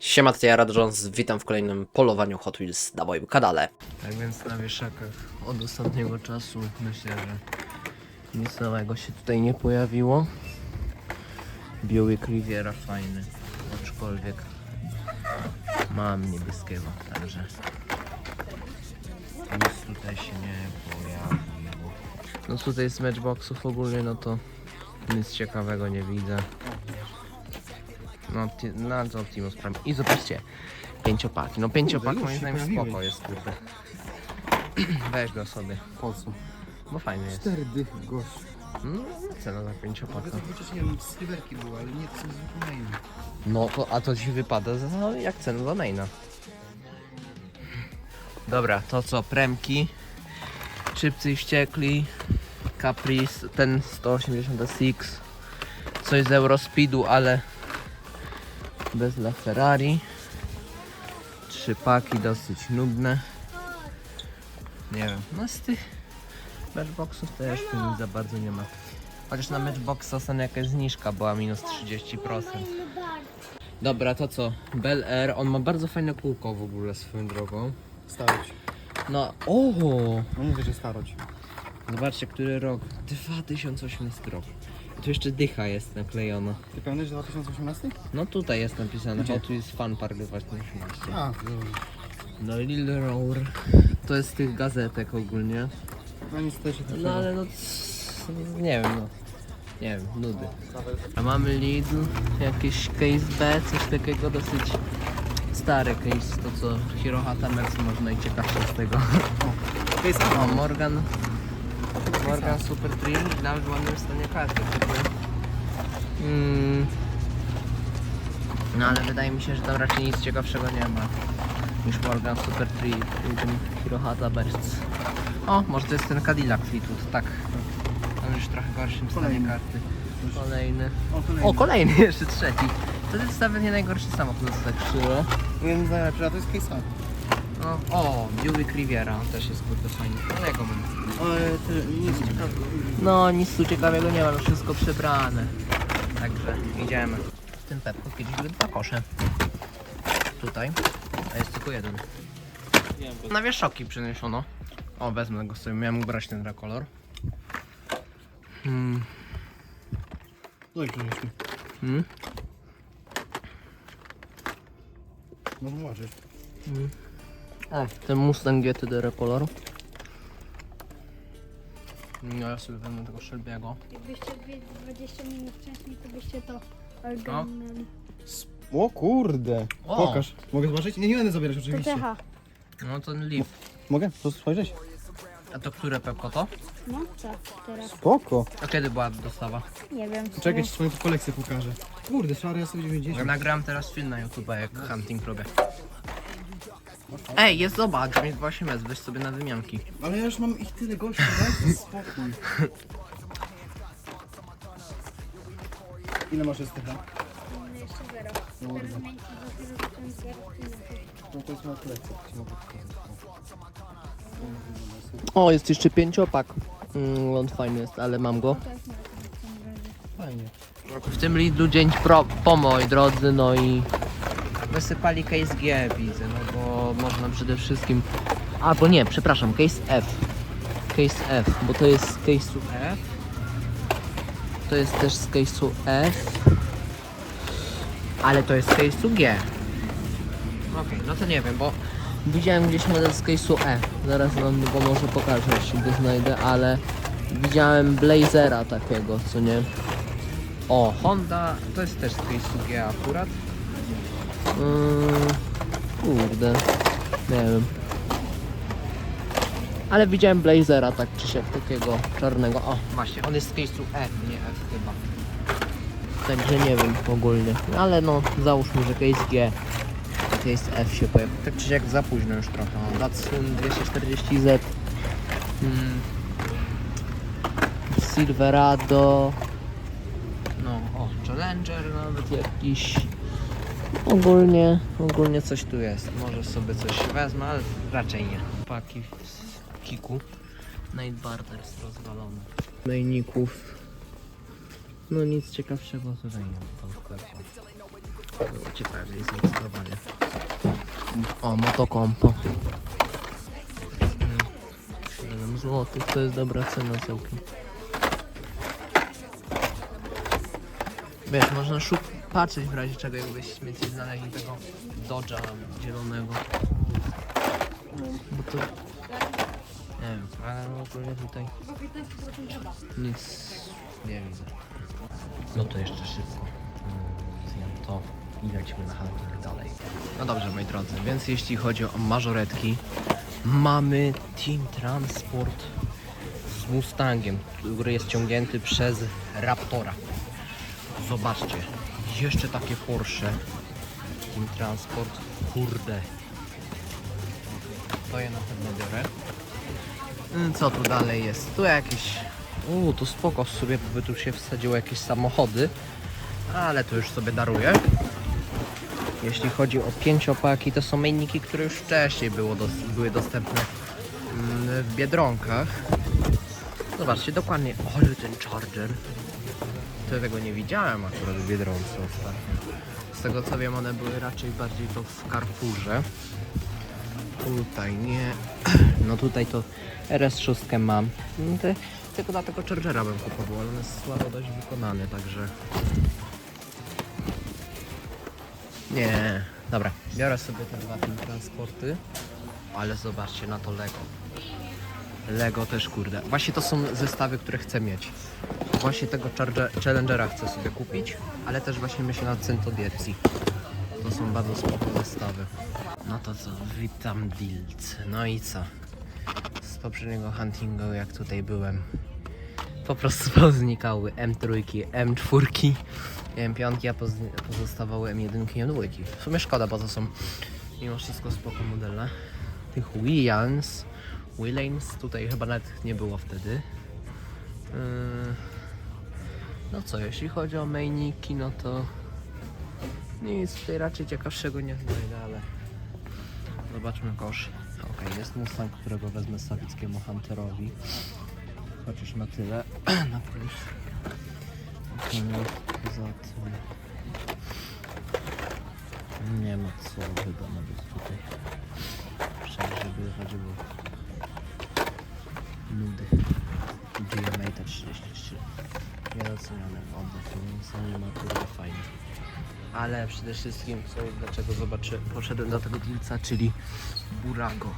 Siema, to ja Jones, witam w kolejnym polowaniu Hot Wheels na moim kanale. Tak więc na wieszakach od ostatniego czasu myślę, że nic nowego się tutaj nie pojawiło. Buick Riviera fajny, aczkolwiek mam niebieskiego, także nic tutaj się nie pojawiło. No tutaj z matchboxów ogólnie no to nic ciekawego nie widzę. No, no to Optimus Prime. I zobaczcie, pięciopaki. No pięciopak moim zdaniem spoko jest, kurde. Weź go sobie, Po co? bo fajny jest. Cztery dychy, gość. No, cena za pięciopaka. Wiem, sliwerki były, ale nie coś zupełnie. No, to, a to ci wypada za, no, jak cena za maina. Dobra, to co, premki, szybcy i wściekli, Caprice, ten 180 SX, coś z Eurospeedu, ale bez La Ferrari. Trzy paki dosyć nudne. Nie wiem, no z tych matchboxów też tu nic za bardzo nie ma. Chociaż na matchboxa jakaś zniżka była minus 30%. Dobra, to co? Bel Air, on ma bardzo fajne kółko w ogóle swoją drogą. Starość. No, o! No mówię, że starość. Zobaczcie, który rok? 2018 rok. I tu jeszcze dycha jest naklejona. Ty pewny, że 2018? No tutaj jest napisane Gdzie? Hot Wheels Fun Park 2018. A. No Lil Roar. To jest z tych gazetek ogólnie. No nic też się No ale no... Nie wiem no. Nie wiem, nudy. A mamy Lidl, jakieś case B, coś takiego dosyć stary case, to co Hirohata Mercy może najciekawsze z tego. To jest O, Morgan. Morgan Super Dream i nawet w ładnym stanie karty. Mm. No ale wydaje mi się, że tam raczej nic ciekawszego nie ma niż Morgan Super Tree i ten Hirohata Bursts. O, może to jest ten Cadillac Fleetwood, tak. On już w trochę gorszym stanie Kolejny. karty. Kolejny. O, kolejny. O, kolejny jeszcze trzeci. To jest nawet nie najgorszy samochód, to tak szczerze. Jeden z najlepszych, a to jest A. No, o, Buick Riviera, on też jest kurde fajny. Ale ja go mam. Ale ty, nic ciekawego. No, nic tu ciekawego nie ma, no wszystko przebrane. Także idziemy. W tym pepku kiedyś były dwa kosze. Tutaj, a jest tylko jeden. Na wieszoki przyniesiono. O, wezmę go sobie, miałem ubrać ten kolor. Hmm. No i przynieśmy. Hmm? Można zobaczyć. O, ten Mustang GT kolor. No ja sobie wezmę tego Shelby'ego. Jakbyście wie- 20 minut wcześniej, to byście to ogarnęli. O kurde. O! Pokaż. Mogę zobaczyć? Nie, nie będę zabierać To oczywiście. TH. No ten Leaf. Mogę? To spojrzeć? A to które pepko to? No co teraz? Spoko. A kiedy była dostawa? Nie wiem. co- Czekaj, ci swoją kolekcję pokażę. Kurde, szary ja sobie 90. Nagram teraz film na YouTube, jak hunting robię. Ej, jest zobacz, jest 8S, weź sobie na wymianki. Ale ja już mam ich tyle gości, daj spokój. Ile masz STH? Jeszcze zero. Teraz zmienić No to jest. O, jest jeszcze pięciopak. Mm, on fajny jest, ale mam go. Fajnie. W tym Lidlu dzień pro, po moi drodzy, no i wysypali case G widzę, no bo można przede wszystkim... Albo nie, przepraszam, case F. Case F, bo to jest z case'u F. To jest też z case'u F. Ale to jest z case'u G. Okej, no to nie wiem, bo widziałem gdzieś model z case'u E. Zaraz wam go może pokażę, jeśli go znajdę, ale widziałem Blazera takiego, co nie? O, Honda, to jest też z case'u G akurat. Yy, kurde, nie wiem. Ale widziałem Blazera tak czy siak takiego czarnego. O, właśnie, on jest z case'u E, nie F chyba. Także nie wiem ogólnie. Ale no, załóżmy, że case G, case F się pojawił. Tak czy siak za późno już trochę. O, Datsun 240Z. Hmm. Silverado. No, o, Challenger nawet jakiś. Ogólnie, ogólnie coś tu jest. Może sobie coś wezmę, ale raczej nie. Paki z kiku. Night Barter jest rozwalony. Mejników. No nic ciekawszego tutaj nie ma tam sklepie. Ciekawe jest zainstalowanie. O, motokompo. 7 zł, to jest dobra cena całkiem. Wiesz, można szuk patrzeć w razie czego, jakbyś mieć znaleźli tego Dodge'a zielonego. Bo to... Nie wiem, ale ogólnie tutaj nic nie widzę. No to jeszcze szybko. Mm, Zjem to i lecimy na hunting dalej. No dobrze, moi drodzy, więc jeśli chodzi o mażoretki, mamy Team Transport z Mustangiem, który jest ciągnięty przez Raptora. Zobaczcie, jeszcze takie Porsche. Team Transport, kurde. To je na pewno biorę. Mm, Co tu dalej jest? Tu jakieś... Uuu, to spoko sobie, by tu się wsadziło jakieś samochody. Ale to już sobie daruję. Jeśli chodzi o pięciopaki, to są mainniki, które już wcześniej było dos były dostępne mm, w Biedronkach. Zobaczcie, dokładnie, ale ten Charger. To ja tego nie widziałem akurat w Biedronce ostatnio. Z tego co wiem, one były raczej bardziej to w Carrefourze. Tutaj nie. No tutaj to RS6 mam. No te, tylko dla tego Chargera bym kupował, ale on jest słabo dość wykonany, także... Nie, dobra, biorę sobie te dwa transporty, ale zobaczcie na to Lego. Lego też kurde. Właśnie to są zestawy, które chcę mieć. Właśnie tego Challengera chcę sobie kupić, ale też właśnie myślę nad Centodiercji. To są bardzo spoko zestawy. No to co, witam Dilc. No i co? Z poprzedniego huntingu jak tutaj byłem po prostu poznikały M3, M4, M5, a poz- pozostawały M1 i M2. W sumie szkoda, bo to są mimo wszystko spoko modele. Tych Williams, Willans tutaj chyba nawet nie było wtedy. Yy, No co, jeśli chodzi o mainiki, no to nic tutaj raczej ciekawszego nie znajdę, ale zobaczmy kosz. Okej, jest Mustang, którego wezmę Sawickiemu Hunterowi. Chociaż na tyle. na plus. Poza tym... Nie ma co nawet tutaj. Szczerze, żeby chodziło GMA to 33. Niedoceniony oddech, więc nie ma kurde fajnie. Ale przede wszystkim, co dlaczego zobaczy, poszedłem do tego dealca, czyli Burago.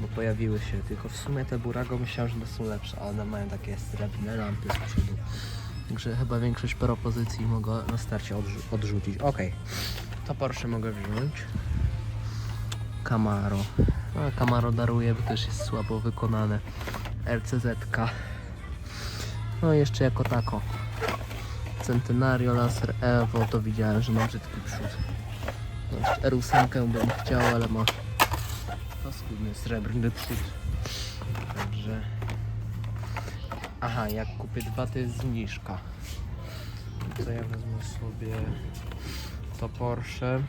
Bo pojawiły się, tylko w sumie te Burago myślałem, że one są lepsze, a one mają takie srebrne lampy z przodu. Także chyba większość propozycji mogę na starcie odrzu- odrzucić. Ok, to Porsche mogę wziąć. Camaro. No, Camaro daruje, bo też jest słabo wykonane. RCZ-ka. No i jeszcze jako tako. Centenario, Laser Evo, to widziałem, że ma brzydki przód. No, R8 bym chciał, ale ma paskudny srebrny przód. Także... Aha, jak kupię dwa, to jest zniżka. To ja wezmę sobie to Porsche.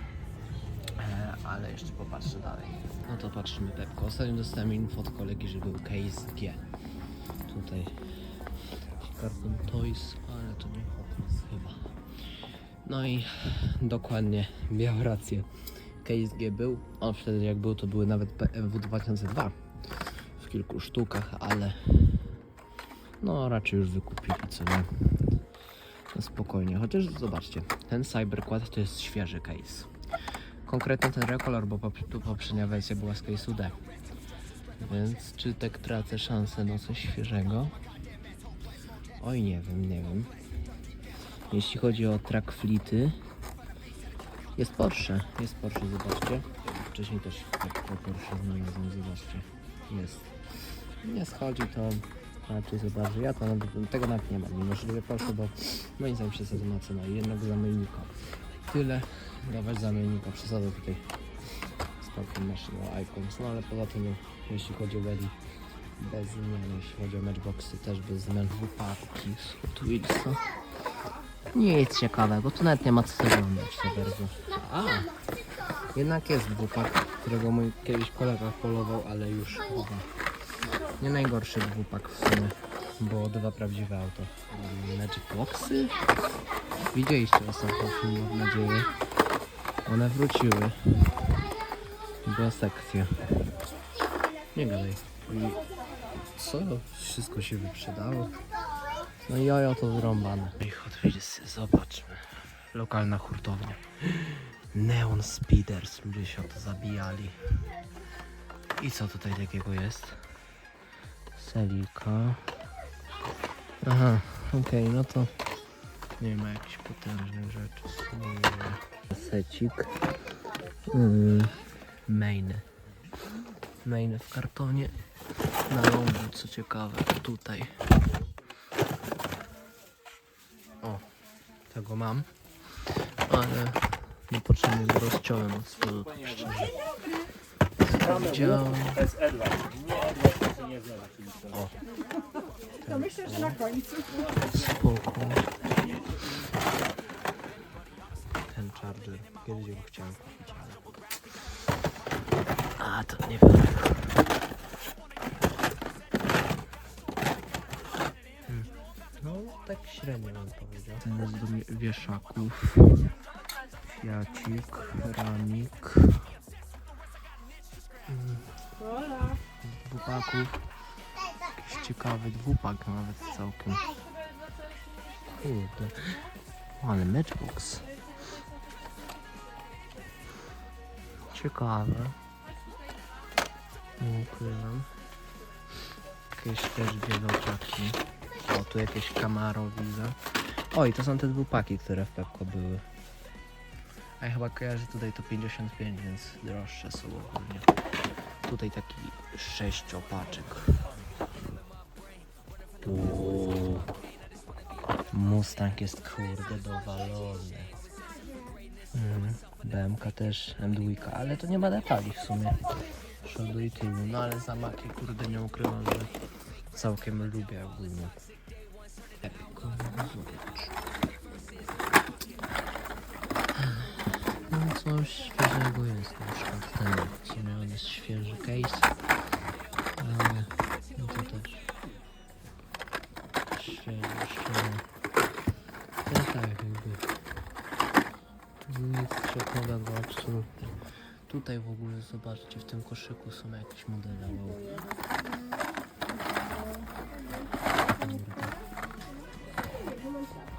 Ale jeszcze popatrzę dalej. No to patrzymy Pepko. Ostatnio dostałem info od kolegi, że był case G. Tutaj karton Toys, ale to nie Wheels chyba. No i dokładnie, miał rację. Case G był. On wtedy jak był, to były nawet BMW 2002 w kilku sztukach, ale no raczej już wykupili, co nie. No spokojnie, chociaż zobaczcie, ten Cyberquad to jest świeży case. Konkretnie ten Recolor, bo pop- tu poprzednia wersja była z case'u. Więc czy tak tracę szansę na coś świeżego? Oj, nie wiem, nie wiem. Jeśli chodzi o track fleety, jest Porsche, jest Porsche, zobaczcie. Wcześniej też tak po Porsche znalazłem, zobaczcie. Jest. Nie schodzi to raczej zobaczę. Ja to tego nawet nie mam. Porsche, bo moim zdaniem przesadzę ma cenę jednego zamiennika. Tyle dawać zamiennika przesadzę tutaj z taką maszyną Icons. No ale poza tym, no, jeśli chodzi o Weddy, bez zmian, jeśli chodzi o matchboxy, też bez zmian dwupaki z Hot Wheelsa. Nic ciekawego, tu nawet nie ma co oglądać za bardzo. A, jednak jest dwupak, którego mój kiedyś kolega polował, ale już chyba nie najgorszy dwupak w sumie, bo dwa prawdziwe auto. Matchboxy? Widzieliście ostatnio film, mam nadzieję. One wróciły. Była sekcja. Nie gadaj. Co? Wszystko się wyprzedało. No i jojo to wyrąbane. I Hot Wheels, zobaczmy. Lokalna hurtownia. Neon Speeders, ludzie się o to zabijali. I co tutaj takiego jest? Selika. Aha, okej, no to nie ma jakichś potężnych rzeczy. Secik. Mm, mainy. Mainy w kartonie. Na lądu, co ciekawe, tutaj. O, tego mam. Ale niepotrzebnie go rozciąłem od spodu, tak szczerze. Widziałem. O. To myślę, że na końcu. Spoko. Ten charger. Kiedyś go chciałem kupić, ale... A, to nie wiem. No, tak średnio bym powiedział. Teraz do mi- wieszaków. Fiacik, ramik. Mm. Dwupaków. Jakiś ciekawy dwupak nawet całkiem. Kurde. Ale matchbox. Ciekawe. Nie ukrywam. Jakieś też wieloczaki. O, tu jakieś Camaro widzę. Oj, to są te dwupaki, które w Pepko były. A ja chyba kojarzę tutaj to 55, więc droższe są ogólnie. Tutaj taki sześciopaczek. Uuu. Mustang jest kurde dowalony. BMK też M2, ale to nie ma detali w sumie. Przodu i tyłu, no ale zamaki kurde nie ukrywam, że całkiem lubię ogólnie. Epiko, zobacz. No coś świeżego jest na przykład ten, w sumie jest świeży case, ale no to też świeży, szczerze. Ciekawego absolutnie. Tutaj w ogóle zobaczcie, w tym koszyku są jakieś modele. Wow.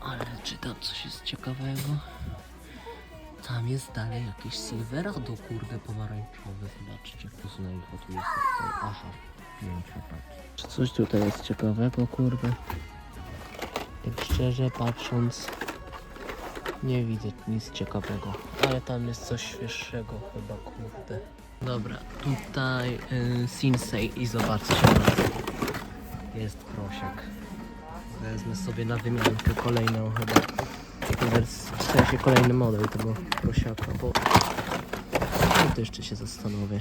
Ale czy tam coś jest ciekawego? Tam jest dalej jakieś Silverado, kurde, pomarańczowe. Zobaczcie, poznaj go tu jest tutaj. Aha, pięknie tak. Czy coś tutaj jest ciekawego, kurde? Tak szczerze patrząc, nie widzę nic ciekawego. Ale tam jest coś świeższego chyba, kurde. Dobra, tutaj y, Sinsei i zobaczcie. Jest prosiak. Wezmę sobie na wymiankę kolejną chyba w sensie kolejny model tego prosiaka, bo no to jeszcze się zastanowię.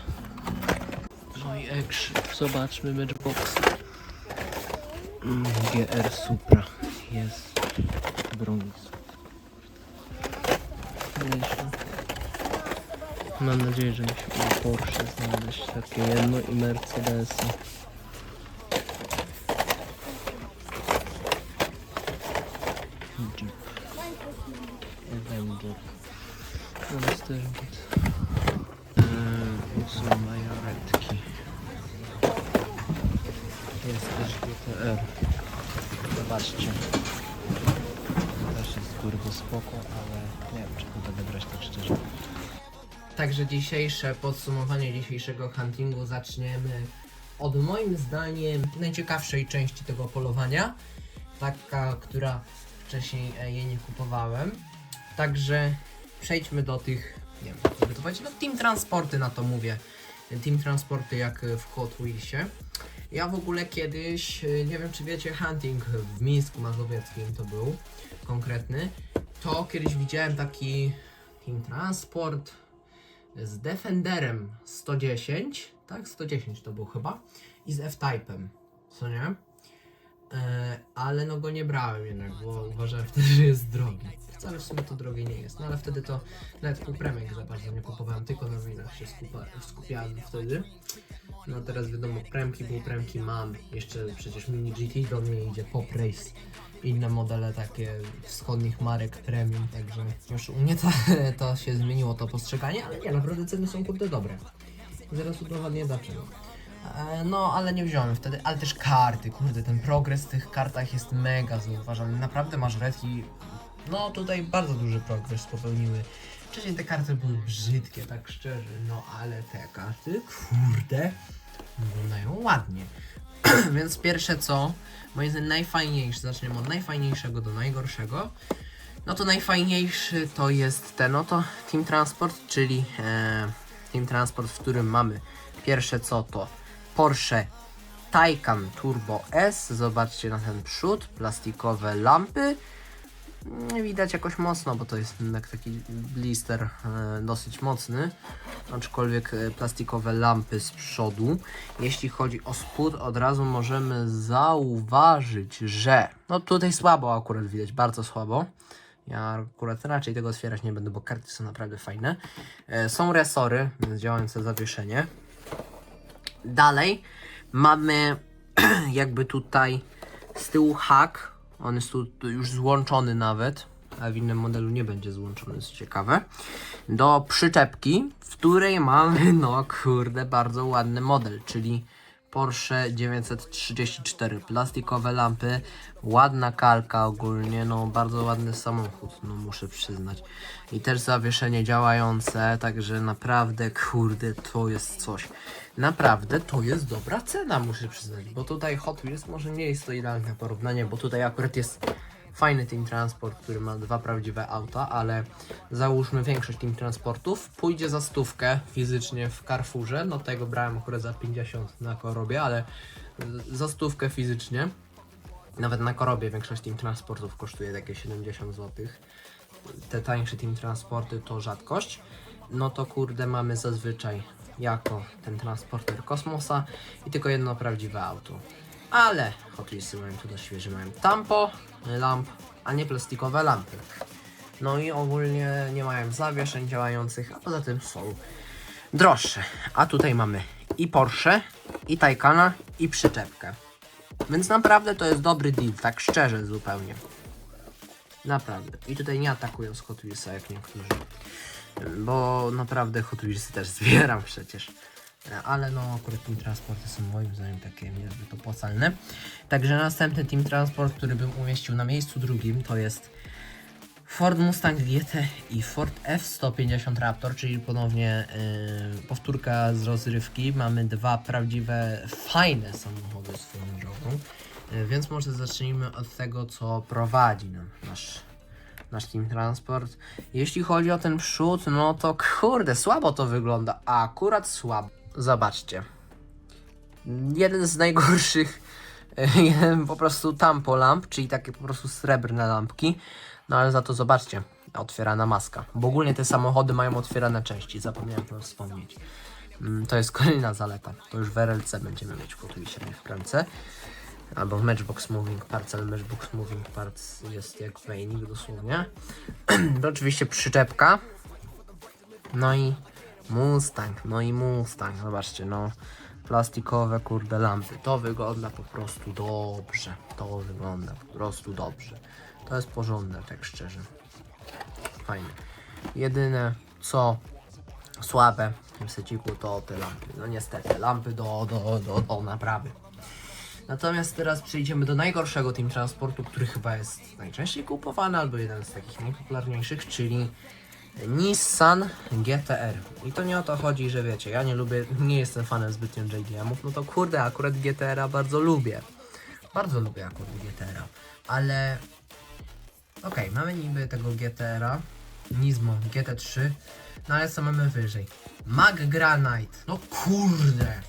No i action. Zobaczmy Matchbox. Mm, GR Supra. Jest brąz. Mam nadzieję, że mi się uda Porsche znaleźć takie jedno i Mercedesy. Jeep. Avenger. Teraz też git. Eee, są majoretki. Jest też GTR. Zobaczcie. Też jest kurwa spoko, ale nie wiem czy to będę brać tak szczerze. Także dzisiejsze podsumowanie dzisiejszego huntingu zaczniemy od moim zdaniem najciekawszej części tego polowania. Taka, która wcześniej e, jej nie kupowałem. Także przejdźmy do tych, nie wiem, jak to powiedzieć, no team transporty na to mówię. Team transporty jak w Hot Wheelsie. Ja w ogóle kiedyś, e, nie wiem czy wiecie, hunting w Mińsku Mazowieckim to był konkretny. To kiedyś widziałem taki team transport z Defenderem 110, tak? 110 to był chyba i z F-Type'em, co nie? E, ale no go nie brałem jednak, bo uważałem wtedy, że jest drogi. Wcale w sumie to drogie nie jest, no ale wtedy to nawet półpremek za bardzo nie kupowałem, tylko na winach się skupa, skupiałem wtedy. No teraz wiadomo, premki, półpremki mam, jeszcze przecież Mini GT do mnie idzie, Pop Race, inne modele takie wschodnich marek premium, także już u mnie to, to się zmieniło to postrzeganie, ale nie, naprawdę ceny są kurde dobre. Zaraz udowodnię dlaczego. E, No, ale nie wziąłem wtedy, ale też karty, kurde, ten progres w tych kartach jest mega zauważalny. Naprawdę masz redki, no tutaj bardzo duży progres popełniły. Wcześniej te karty były brzydkie, tak szczerze, no ale te karty, kurde, wyglądają ładnie. Więc pierwsze co, moim zdaniem najfajniejsze, zaczniemy od najfajniejszego do najgorszego. No to najfajniejszy to jest ten oto Team Transport, czyli e, Team Transport, w którym mamy pierwsze co to Porsche Taycan Turbo S. Zobaczcie na ten przód, plastikowe lampy. Nie widać jakoś mocno, bo to jest taki blister e, dosyć mocny. Aczkolwiek e, plastikowe lampy z przodu. Jeśli chodzi o spód, od razu możemy zauważyć, że no tutaj słabo akurat widać, bardzo słabo. Ja akurat raczej tego otwierać nie będę, bo karty są naprawdę fajne. E, są resory, działające zawieszenie. Dalej mamy jakby tutaj z tyłu hak. On jest tu, już złączony nawet, a w innym modelu nie będzie złączony, jest ciekawe. Do przyczepki, w której mamy, no kurde, bardzo ładny model, czyli Porsche 934, plastikowe lampy, ładna kalka ogólnie, no bardzo ładny samochód, no muszę przyznać. I też zawieszenie działające, także naprawdę, kurde, to jest coś. Naprawdę to jest dobra cena, muszę przyznać, bo tutaj Hot Wheels może nie jest to idealne porównanie, bo tutaj akurat jest fajny Team Transport, który ma dwa prawdziwe auta, ale załóżmy większość Team Transportów pójdzie za stówkę fizycznie w Carrefourze, no tego brałem akurat za 50 na korobie, ale za stówkę fizycznie, nawet na korobie większość Team Transportów kosztuje takie 70 zł. Te tańsze Team Transporty to rzadkość, no to kurde mamy zazwyczaj jako ten transporter kosmosa i tylko jedno prawdziwe auto. Ale Hot Wheelsy mają tu dość świeże, mają tampo, lamp, a nie plastikowe lampy. No i ogólnie nie mają zawieszeń działających, a poza tym są droższe. A tutaj mamy i Porsche, i Taycana, i przyczepkę. Więc naprawdę to jest dobry deal, tak szczerze zupełnie. Naprawdę. I tutaj nie atakują Hot Wheelsa jak niektórzy. Bo naprawdę Hot Wheelsy też zbieram przecież. Ale no akurat Team Transporty są moim zdaniem takie niezbyt opłacalne. Także następny Team Transport, który bym umieścił na miejscu drugim to jest Ford Mustang GT i Ford F-150 Raptor, czyli ponownie yy, powtórka z rozrywki. Mamy dwa prawdziwe, fajne samochody swoją drogą. Yy, więc może zacznijmy od tego, co prowadzi nam nasz, nasz Team Transport. Jeśli chodzi o ten przód, no to kurde, słabo to wygląda. A akurat słabo. Zobaczcie. Jeden z najgorszych jeden po prostu tampo lamp, czyli takie po prostu srebrne lampki. No ale za to zobaczcie, otwierana maska. Bo ogólnie te samochody mają otwierane części, zapomniałem to wspomnieć. Mm, To jest kolejna zaleta. To już w RLC będziemy mieć Hot w pralce. Albo w Matchbox Moving Parts, ale Matchbox Moving Parts jest jak mailing dosłownie. to oczywiście przyczepka. No i Mustang, no i Mustang, zobaczcie, no plastikowe kurde lampy. To wygląda po prostu dobrze. To wygląda po prostu dobrze. To jest porządne, tak szczerze. Fajne. Jedyne co słabe w tym seciku to te lampy. No niestety, lampy do, do, do, do naprawy. Natomiast teraz przejdziemy do najgorszego team transportu, który chyba jest najczęściej kupowany, albo jeden z takich najpopularniejszych, czyli Nissan GTR. I to nie o to chodzi, że wiecie, ja nie lubię, nie jestem fanem zbytnio JDM-ów, no to kurde, akurat GTR-a bardzo lubię. Bardzo lubię akurat GTR-a, ale okej, mamy niby tego GTR-a, Nismo GT3, no ale co mamy wyżej? Mag Granite, no kurde,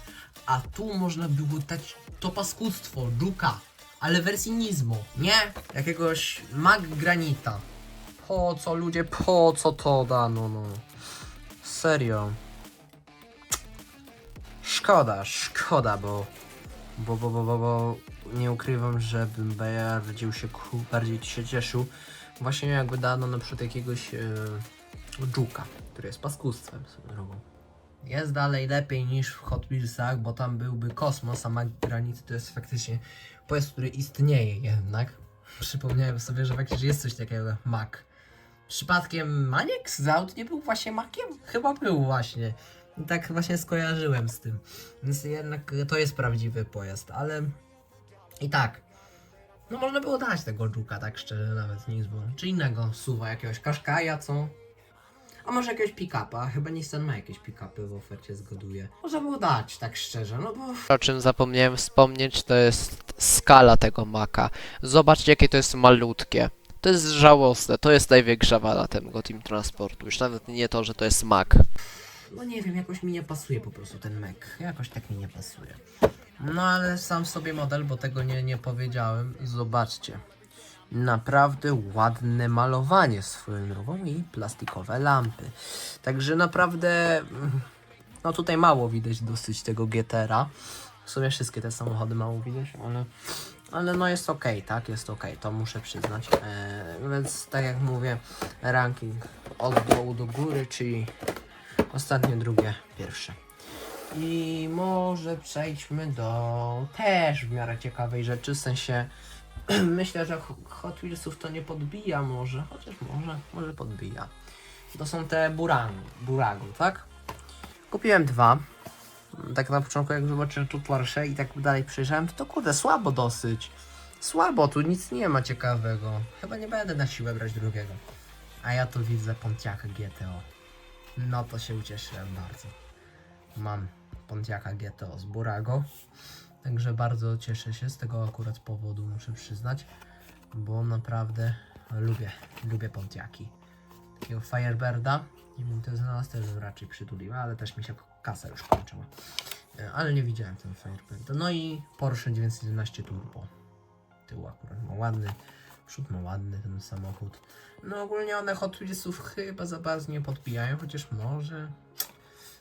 a tu można było dać to paskudztwo, Juka, ale wersji Nismo, nie? Jakiegoś Mag Granita. Po co ludzie, po co to dano, no. Serio. Szkoda, szkoda, bo bo, bo, bo, bo, bo nie ukrywam, że bym bardziej się, bardziej się cieszył właśnie jakby dano na przykład jakiegoś Juka, który jest paskustwem swoją drogą. Jest dalej lepiej niż w Hot Wheelsach, bo tam byłby kosmos, a Mag Granity to jest faktycznie pojazd, który istnieje jednak. Przypomniałem sobie, że faktycznie jest coś takiego jak Mag. Przypadkiem Maniek z aut nie był właśnie Makiem? Chyba był właśnie. I tak właśnie skojarzyłem z tym. Więc jednak to jest prawdziwy pojazd, ale i tak. No można było dać tego Juka, tak szczerze, nawet nie bo Czy innego suwa, jakiegoś Kaszkaja, co? A może jakiegoś pick-upa? Chyba Nissan ma jakieś pick-upy w ofercie, zgaduję. Można było dać, tak szczerze, no bo... O czym zapomniałem wspomnieć, to jest skala tego maka. Zobaczcie, jakie to jest malutkie. To jest żałosne, to jest największa wada tego Team Transportu. Już nawet nie to, że to jest mak. No nie wiem, jakoś mi nie pasuje po prostu ten Mac. Jakoś tak mi nie pasuje. No ale sam sobie model, bo tego nie, nie powiedziałem. I zobaczcie. Naprawdę ładne malowanie swoją drogą i plastikowe lampy. Także naprawdę, mm, no tutaj mało widać dosyć tego GTR-a. W sumie wszystkie te samochody mało widać, ale, ale no jest ok, tak? Jest ok, to muszę przyznać. Eee, więc tak jak mówię, ranking od dołu do góry, czyli Ostatnie, drugie, pierwsze. I może przejdźmy do też w miarę ciekawej rzeczy, w sensie myślę, że Hot Wheelsów to nie podbija może, chociaż może, może podbija. To są te Burago, Burago tak? Kupiłem dwa. Tak na początku jak zobaczyłem tu Porsche i tak dalej przejrzałem, to kurde słabo dosyć. Słabo, tu nic nie ma ciekawego. Chyba nie będę na siłę brać drugiego. A ja tu widzę Pontiaca GTO. No to się ucieszyłem bardzo. Mam Pontiaca GTO z Burago. Także bardzo cieszę się z tego akurat powodu, muszę przyznać. Bo naprawdę lubię, lubię Pontiaki. Takiego Firebirda. To znalazł też raczej przytulił, ale też mi się kasa już kończyła. E, Ale nie widziałem ten Firebirda. No i Porsche 911 Turbo. Tył akurat ma ładny. Przód ma ładny ten samochód. No ogólnie one Hot Wheelsów chyba za bardzo nie podbijają, chociaż może.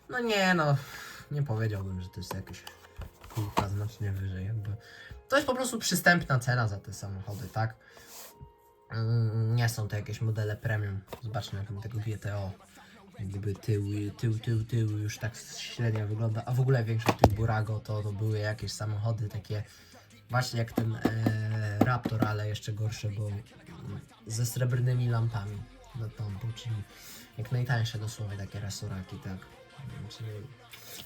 No nie no, nie powiedziałbym, że to jest jakieś półka znacznie wyżej. Jakby. To jest po prostu przystępna cena za te samochody, tak? Mm, Nie są to jakieś modele premium. Zobaczmy jak tego GTO. Jak gdyby tył, tył, tył, tył już tak średnio wygląda. A w ogóle większość tych Burago to, to były jakieś samochody takie właśnie jak ten e, Raptor, ale jeszcze gorsze, bo ze srebrnymi lampami nad lampą, czyli jak najtańsze dosłownie takie resoraki, tak. Czyli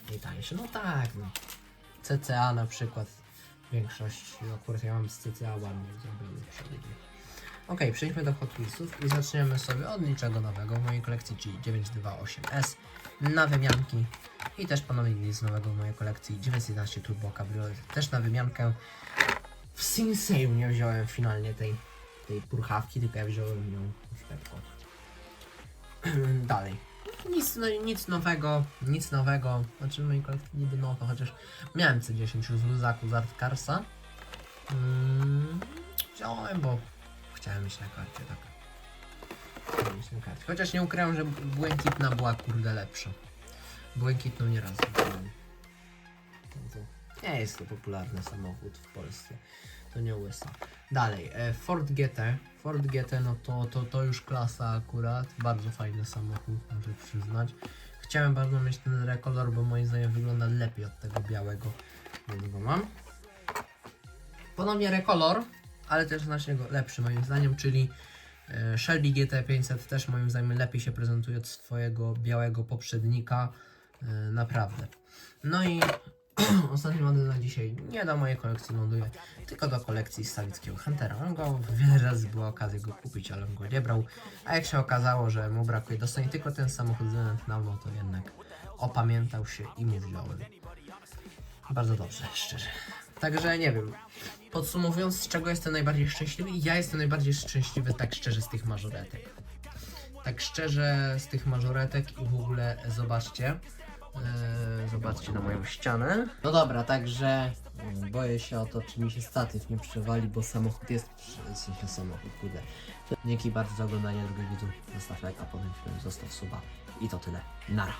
najtańsze, no tak, no. CCA na przykład, większość, akurat ja mam z CCA ładnie zrobiony przebiegi. Ok, przejdźmy do Hot i zaczniemy sobie od niczego nowego w mojej kolekcji, czyli 928S na wymianki i też ponownie nic nowego w mojej kolekcji 911 Turbo Cabriolet też na wymiankę. W Sinsei nie wziąłem finalnie tej, tej purchawki, tylko ja wziąłem ją w. Dalej. Nic, no, nic nowego, nic nowego. Znaczy w mojej kolekcji niby nowo, chociaż miałem C10 już z luzaku z Art Carsa. Mm, wziąłem, bo chciałem mieć na karcie, tak. Chciałem mieć na karcie. Chociaż nie ukrywam, że błękitna była kurde lepsza. Błękitną widziałem. To Nie jest to popularny samochód w Polsce. To nie USA. Dalej, e, Ford GT. Ford GT, no to, to, to już klasa akurat. Bardzo fajny samochód, muszę przyznać. Chciałem bardzo mieć ten rekolor, bo moim zdaniem wygląda lepiej od tego białego, więc go mam. Ponownie rekolor, ale też znacznie lepszy moim zdaniem, czyli e, Shelby GT500 też moim zdaniem lepiej się prezentuje od swojego białego poprzednika. E, Naprawdę. No i ostatni model na dzisiaj nie do mojej kolekcji ląduje, tylko do kolekcji Sawickiego Huntera. On go wiele razy była okazja go kupić, ale on go nie brał. A jak się okazało, że mu brakuje dostanie tylko ten samochód z Zenet Now, to jednak opamiętał się i mu wziąłem. Bardzo dobrze, szczerze. Także nie wiem. Podsumowując, z czego jestem najbardziej szczęśliwy? Ja jestem najbardziej szczęśliwy tak szczerze z tych mażoretek. Tak szczerze z tych mażoretek i w ogóle zobaczcie. Eee, zobaczcie na moją ścianę. No dobra, także boję się o to, czy mi się statyw nie przewali, bo samochód jest, w sensie samochód, kurde. Dzięki bardzo za oglądanie, drogi widzu. Zostaw lajka, potem film, zostaw suba i to tyle. Nara.